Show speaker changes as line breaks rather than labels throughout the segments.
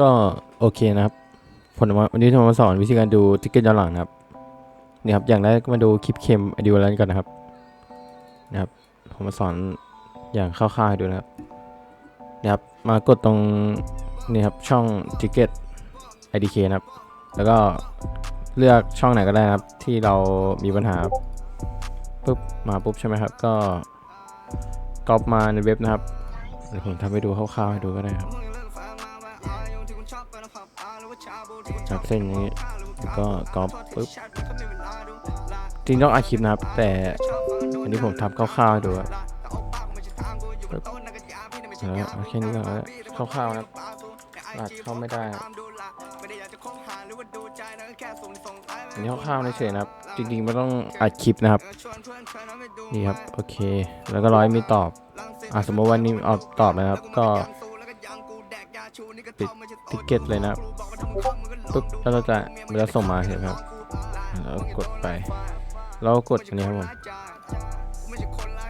ก็โอเคนะครับผมมาวันนี้ผมมาสอนวิธีการดูทิกเก็ตย้อนหลังนะครับนี่ครับอย่างแรกมาดูคลิปเค็มไอดีวันนั้นก่อนนะครับนะครับผมมาสอนอย่างคร่าวๆให้ดูนะครับนะครับมากดตรงนี่ครับช่อง Ticket IDK นะครับ แล้วก็เลือกช่องไหนก็ได้นะครับ ที่เรามีปัญหาปุ๊บมาปุ๊บใช่ไหมครับ ก็ก๊อปมาในเว็บนะครับเดี๋ยวผมทำให้ดูคร่าวๆให้ดูก็ได้ครับ จับเส้นอย่างนี้แล้วก็ก๊อปปุ๊บจริงต้องอาคลิปนะครับ แต่อันนี้ผมทำคร่าวๆดูอะปุ๊บแล้วเอาแค่นี้ก่อนแล้วคร่าวๆนะอาจเข้าไม่ได้อันนี้คร่าวๆเฉยนะครับ จริงๆไม่ต้องอัดคลิปนะครับ นี่ครับ โอเค แล้วก็ร้อยมีตอบอะสมมติวันนี้เอาตอบนะครับ ก็ ปิดทิเกตเลยนะปุ๊บแล้วเราจะมันจะส่งมาเห็นไหมครับแล้วกดไปแล้วกดอันนี้ครับผม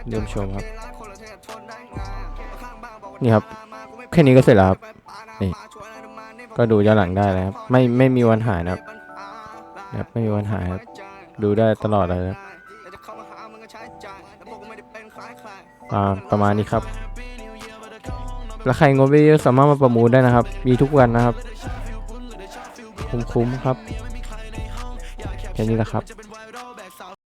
เริ่มชมครับ นี่ครับ แค่นี้ก็เสร็จแล้วครับนี่ก็ดูย้อนหลังได้เลยครับ ไม่ไม่มีวันหายนะครับนะครับไม่มีวันหายครับ ดูได้ตลอดเลยครับอ่าประมาณนี้ครับ แล้วใครงบเยอะสามารถมาประมูลได้นะครับ มีทุกวันนะครับ คุ้มๆครับแค่นี้แหละครับ